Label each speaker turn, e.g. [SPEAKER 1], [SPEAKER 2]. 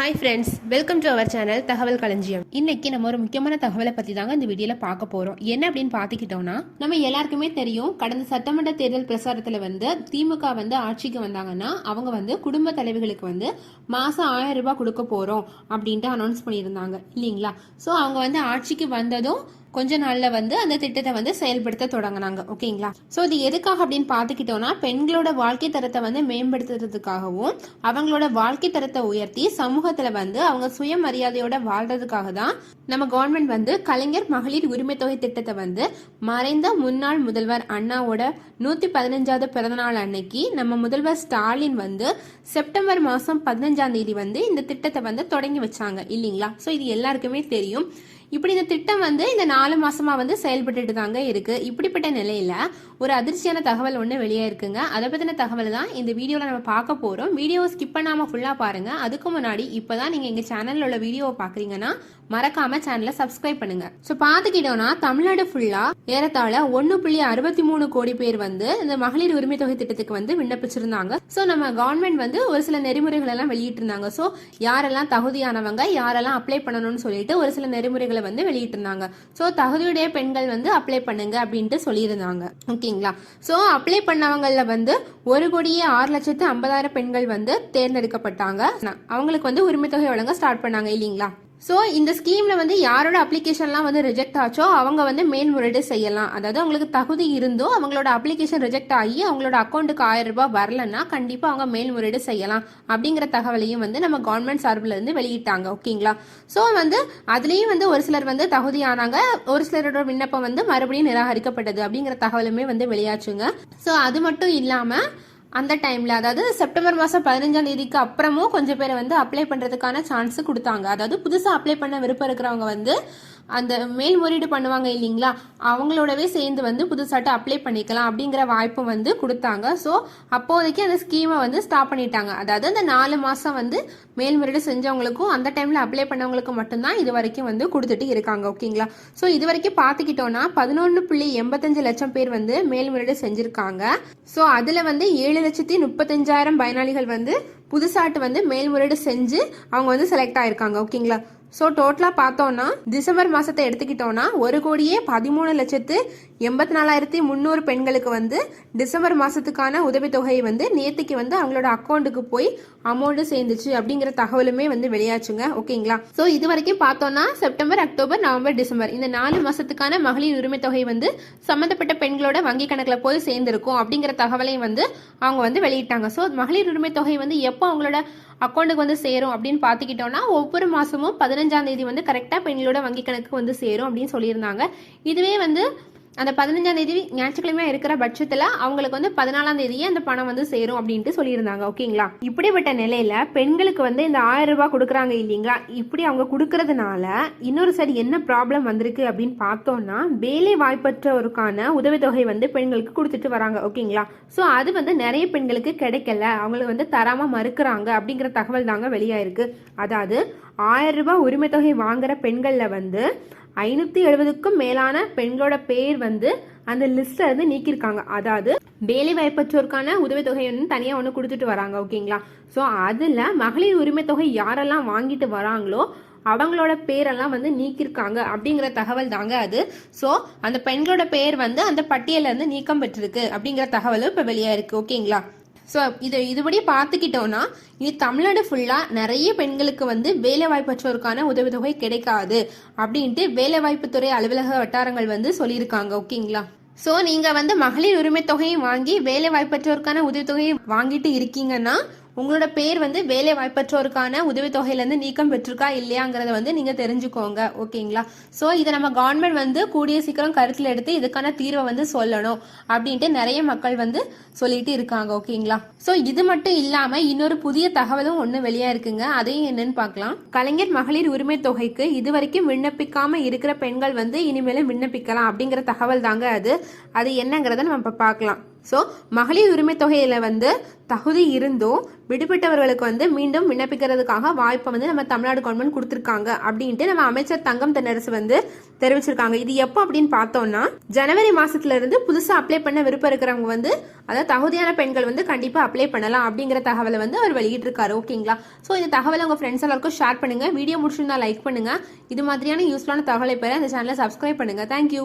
[SPEAKER 1] Hi friends welcome to our channel தகவல் களஞ்சியம் இன்னைக்கு நம்ம ஒரு முக்கியமான தகவலை பற்றி தாங்க இந்த வீடியோவில் பார்க்க போகிறோம் என்ன அப்படின்னு பார்த்துக்கிட்டோம்னா நம்ம எல்லாருக்குமே தெரியும் கடந்த சட்டமன்ற தேர்தல் பிரசாரத்தில் வந்து திமுக வந்து ஆட்சிக்கு வந்தாங்கன்னா அவங்க வந்து குடும்ப தலைவிகளுக்கு வந்து மாதம் ஆயிரம் ரூபாய் கொடுக்க போகிறோம் அப்படின்ட்டு அனௌன்ஸ் பண்ணியிருந்தாங்க. இல்லைங்களா? ஸோ அவங்க வந்து ஆட்சிக்கு வந்ததும் கொஞ்ச நாள்ல வந்து அந்த திட்டத்தை வந்து செயல்படுத்த தொடங்கினாங்க. ஓகேங்களா? ஸோ இது எதுக்காக அப்படின்னு பார்த்துக்கிட்டோம்னா பெண்களோட வாழ்க்கை தரத்தை வந்து மேம்படுத்துறதுக்காகவும் அவங்களோட வாழ்க்கை தரத்தை உயர்த்தி சமூகத்துல வந்து அவங்க சுயமரியாதையோட வாழ்றதுக்காக தான் நம்ம கவர்மெண்ட் வந்து கலைஞர் மகளிர் உரிமை தொகை திட்டத்தை வந்து மறைந்த முன்னாள் முதல்வர் அண்ணாவோட நூத்தி பதினஞ்சாவது பிறந்தநாள் அன்னைக்கு நம்ம முதல்வர் ஸ்டாலின் வந்து செப்டம்பர் மாசம் பதினஞ்சாம் தேதி வந்து இந்த திட்டத்தை வந்து தொடங்கி வச்சாங்க. இல்லைங்களா? ஸோ இது எல்லாருக்குமே தெரியும். இப்படி இந்த திட்டம் வந்து இந்த நாலு மாசமா வந்து செயல்பட்டுட்டு தாங்க இருக்கு. இப்படிப்பட்ட நிலையில ஒரு அதிர்ச்சியான தகவல் ஒன்று வெளியே இருக்குங்க. அதை பற்றின தகவல் தான் இந்த வீடியோவில் நம்ம பார்க்க போகிறோம் வீடியோவை ஸ்கிப் பண்ணாமல் ஃபுல்லாக பாருங்கள் அதுக்கு முன்னாடி இப்போ தான் நீங்கள் எங்கள் சேனலில் உள்ள வீடியோவை பார்க்குறீங்கன்னா மறக்காமல் சேனலை சப்ஸ்கிரைப் பண்ணுங்க. ஸோ பார்த்துக்கிட்டோம்னா தமிழ்நாடு ஃபுல்லாக ஏறத்தாழ ஒன்று புள்ளி அறுபத்தி மூணு கோடி பேர் வந்து இந்த மகளிர் உரிமை தொகை திட்டத்துக்கு வந்து விண்ணப்பிச்சிருந்தாங்க. ஸோ நம்ம கவர்மெண்ட் வந்து ஒரு சில நெறிமுறைகள் எல்லாம் வெளியிட்டிருந்தாங்க. ஸோ யாரெல்லாம் தகுதியானவங்க யாரெல்லாம் அப்ளை பண்ணணும்னு சொல்லிட்டு ஒரு சில நெறிமுறைகளை வந்து வெளியிட்டிருந்தாங்க. ஸோ தகுதியுடைய பெண்கள் வந்து அப்ளை பண்ணுங்க அப்படின்ட்டு சொல்லியிருந்தாங்க. ஓகே ஓகேங்களா ஸோ அப்ளை பண்ணவங்களில் வந்து ஒரு கோடியே ஆறு லட்சத்து ஐம்பதாயிரம் பெண்கள் வந்து தேர்ந்தெடுக்கப்பட்டாங்க. அவங்களுக்கு வந்து உரிமை தொகை வழங்க ஸ்டார்ட் பண்ணாங்க இல்லைங்களா? ஸோ இந்த ஸ்கீமில் வந்து யாரோட அப்ளிகேஷன்லாம் வந்து ரிஜெக்ட் ஆச்சோ அவங்க வந்து மேல்முறையீடு செய்யலாம். அதாவது அவங்களுக்கு தகுதி இருந்தோ அவங்களோட அப்ளிகேஷன் ரிஜெக்ட் ஆகி அவங்களோட அக்கௌண்ட்டுக்கு ஆயிரம் ரூபாய் வரலன்னா கண்டிப்பாக அவங்க மேல்முறையீடு செய்யலாம். அப்படிங்கிற தகவலையும் வந்து நம்ம கவர்மெண்ட் சார்பில் இருந்து வெளியிட்டாங்க. ஓகேங்களா? ஸோ வந்து அதுலேயும் வந்து ஒரு சிலர் வந்து தகுதியானாங்க ஒரு சிலரோட விண்ணப்பம் வந்து மறுபடியும் நிராகரிக்கப்பட்டது அப்படிங்கிற தகவலுமே வந்து வெளியாச்சுங்க. ஸோ அது மட்டும் இல்லாமல் அந்த டைமில் அதாவது செப்டம்பர் மாதம் பதினஞ்சாம் தேதிக்கு அப்புறமும் கொஞ்சம் பேரை வந்து அப்ளை பண்ணுறதுக்கான சான்ஸ் கொடுத்தாங்க. அதாவது புதுசாக அப்ளை பண்ண விருப்பம் இருக்கிறவங்க வந்து அந்த மேல்முறையீடு பண்ணுவாங்க இல்லைங்களா? அவங்களோடவே சேர்ந்து வந்து புதுசாட்டு அப்ளை பண்ணிக்கலாம் அப்படிங்கிற வாய்ப்பு வந்து கொடுத்தாங்க. ஸோ அப்போதைக்கு அந்த ஸ்கீமை வந்து ஸ்டாப் பண்ணிட்டாங்க. அதாவது அந்த நாலு மாதம் வந்து மேல்முறையீடு செஞ்சவங்களுக்கும் அந்த டைமில் அப்ளை பண்ணவங்களுக்கும் மட்டும்தான் இது வரைக்கும் வந்து கொடுத்துட்டு இருக்காங்க. ஓகேங்களா ஸோ இது வரைக்கும் பார்த்துக்கிட்டோன்னா பதினொன்று புள்ளி எண்பத்தஞ்சு லட்சம் பேர் வந்து மேல்முறையீடு செஞ்சுருக்காங்க. ஸோ அதில் வந்து ஏழு லட்சத்தி முப்பத்தஞ்சாயிரம் பயனாளிகள் வந்து புதுசாட்டு வந்து மேல்முறையீடு செஞ்சு அவங்க வந்து செலக்ட் ஆயிருக்காங்க. ஓகேங்களா ஸோ டோட்டலாக பார்த்தோம்னா டிசம்பர் மாதத்தை எடுத்துக்கிட்டோம்னா ஒரு கோடியே பதிமூணு லட்சத்து எண்பத்தி நாலாயிரத்தி முந்நூறு பெண்களுக்கு வந்து டிசம்பர் மாதத்துக்கான உதவித்தொகையை வந்து நேற்றுக்கு வந்து அவங்களோட அக்கௌண்ட்டுக்கு போய் அமௌண்ட்டு சேர்ந்துச்சு அப்படிங்கிற தகவலுமே வந்து வெளியாச்சுங்க. ஓகேங்களா ஸோ இது வரைக்கும் பார்த்தோம்னா செப்டம்பர் அக்டோபர் நவம்பர் டிசம்பர் இந்த நாலு மாதத்துக்கான மகளிர் உரிமை தொகை வந்து சம்மந்தப்பட்ட பெண்களோட வங்கி கணக்கில் போய் சேர்ந்திருக்கும் அப்படிங்கிற தகவலையும் வந்து அவங்க வந்து வெளியிட்டாங்க. ஸோ மகளிர் உரிமை தொகை வந்து எப்போ அவங்களோட அக்கௌண்ட்டுக்கு வந்து சேரும் அப்படின்னு பார்த்துக்கிட்டோம்னா ஒவ்வொரு மாதமும் பதினஞ்சாம் தேதி வந்து கரெக்டாக பெண்களோட வங்கி கணக்கு வந்து சேரும் அப்படின்னு சொல்லியிருந்தாங்க. இதுவே வந்து அந்த பதினஞ்சாம் தேதி ஞாயிற்றுக்கிழமை இருக்கிற பட்சத்தில் அவங்களுக்கு வந்து பதினாலாம் தேதியே அந்த பணம் வந்து சேரும் அப்படின்ட்டு சொல்லியிருந்தாங்க ஓகேங்களா? இப்படிப்பட்ட நிலையில பெண்களுக்கு வந்து இந்த ஆயிரம் ரூபாய் கொடுக்குறாங்க இல்லைங்களா? இப்படி அவங்க கொடுக்கறதுனால இன்னொரு சைடு என்ன ப்ராப்ளம் வந்திருக்கு அப்படின்னு பார்த்தோம்னா வேலை வாய்ப்பற்றோருக்கான உதவித்தொகை வந்து பெண்களுக்கு கொடுத்துட்டு வராங்க ஓகேங்களா? ஸோ அது வந்து நிறைய பெண்களுக்கு கிடைக்கல. அவங்களுக்கு வந்து தராம மறுக்கிறாங்க அப்படிங்கிற தகவல் தாங்க வெளியாயிருக்கு. அதாவது ஆயிரம் ரூபாய் உரிமை தொகை வாங்குற பெண்கள்ல வந்து ஐநூற்றி எழுபதுக்கும் மேலான பெண்களோட பேர் வந்து அந்த லிஸ்ட்ல இருந்து நீக்கியிருக்காங்க. அதாவது வேலை வாய்ப்பற்றோருக்கான உதவித்தொகை வந்து தனியாக ஒன்று கொடுத்துட்டு வராங்க ஓகேங்களா? ஸோ அதில் மகளிர் உரிமை தொகை யாரெல்லாம் வாங்கிட்டு வராங்களோ அவங்களோட பேரெல்லாம் வந்து நீக்கியிருக்காங்க அப்படிங்கிற தகவல் தாங்க அது. ஸோ அந்த பெண்களோட பேர் வந்து அந்த பட்டியலில் இருந்து நீக்கம் பெற்றிருக்கு அப்படிங்கிற தகவலும் இப்போ வெளியாக இருக்கு ஓகேங்களா? ஸோ இது இதுபடி பார்த்துக்கிட்டோன்னா இனி தமிழ்நாடு ஃபுல்லாக நிறைய பெண்களுக்கு வந்து வேலைவாய்ப்பற்றோருக்கான உதவித்தொகை கிடைக்காது அப்படின்ட்டு வேலைவாய்ப்புத்துறை அலுவலக வட்டாரங்கள் வந்து சொல்லியிருக்காங்க ஓகேங்களா? ஸோ நீங்கள் வந்து மகளிர் உரிமை தொகையும் வாங்கி வேலை வாய்ப்பற்றோருக்கான வாங்கிட்டு இருக்கீங்கன்னா உங்களோட பேர் வந்து வேலை வாய்ப்பற்றோருக்கான உதவித்தொகையிலேருந்து நீக்கம் பெற்றிருக்கா இல்லையாங்கிறத வந்து நீங்கள் தெரிஞ்சுக்கோங்க ஓகேங்களா? ஸோ இதை நம்ம கவர்மெண்ட் வந்து கூடிய சீக்கிரம் கருத்தில் எடுத்து இதுக்கான தீர்வை வந்து சொல்லணும் அப்படின்ட்டு நிறைய மக்கள் வந்து சொல்லிட்டு இருக்காங்க ஓகேங்களா? ஸோ இது மட்டும் இல்லாமல் இன்னொரு புதிய தகவலும் ஒன்று வெளியாக இருக்குங்க. அதையும் என்னன்னு பார்க்கலாம். கலைஞர் மகளிர் உரிமை தொகைக்கு இது வரைக்கும் விண்ணப்பிக்காமல் இருக்கிற பெண்கள் வந்து இனிமேலும் விண்ணப்பிக்கலாம் அப்படிங்கிற தகவல் தாங்க அது. அது என்னங்கிறத நம்ம இப்போ பார்க்கலாம். ஸோ மகளிர் உரிமை தொகையில் வந்து தகுதி இருந்தும் விடுபட்டவர்களுக்கு வந்து மீண்டும் விண்ணப்பிக்கிறதுக்காக வாய்ப்பை வந்து நம்ம தமிழ்நாடு கவர்மெண்ட் கொடுத்துருக்காங்க அப்படின்ட்டு நம்ம அமைச்சர் தங்கம் தென்னரசு வந்து தெரிவிச்சிருக்காங்க. இது எப்போ அப்படின்னு பார்த்தோம்னா ஜனவரி மாசத்துல இருந்து புதுசாக அப்ளை பண்ண விருப்பம் இருக்கிறவங்க வந்து அதாவது தகுதியான பெண்கள் வந்து கண்டிப்பாக அப்ளை பண்ணலாம் அப்படிங்கிற தகவலை வந்து அவர் வெளியிட்டிருக்காரு. ஓகேங்களா ஸோ இந்த தகவலை உங்கள் ஃப்ரெண்ட்ஸ் எல்லாருக்கும் ஷேர் பண்ணுங்க. வீடியோ முடிச்சிருந்தா லைக் பண்ணுங்க. இது மாதிரியான யூஸ்ஃபுல்லான தகவலை பெற இந்த சேனலை சப்ஸ்கிரைப் பண்ணுங்க. தேங்க்யூ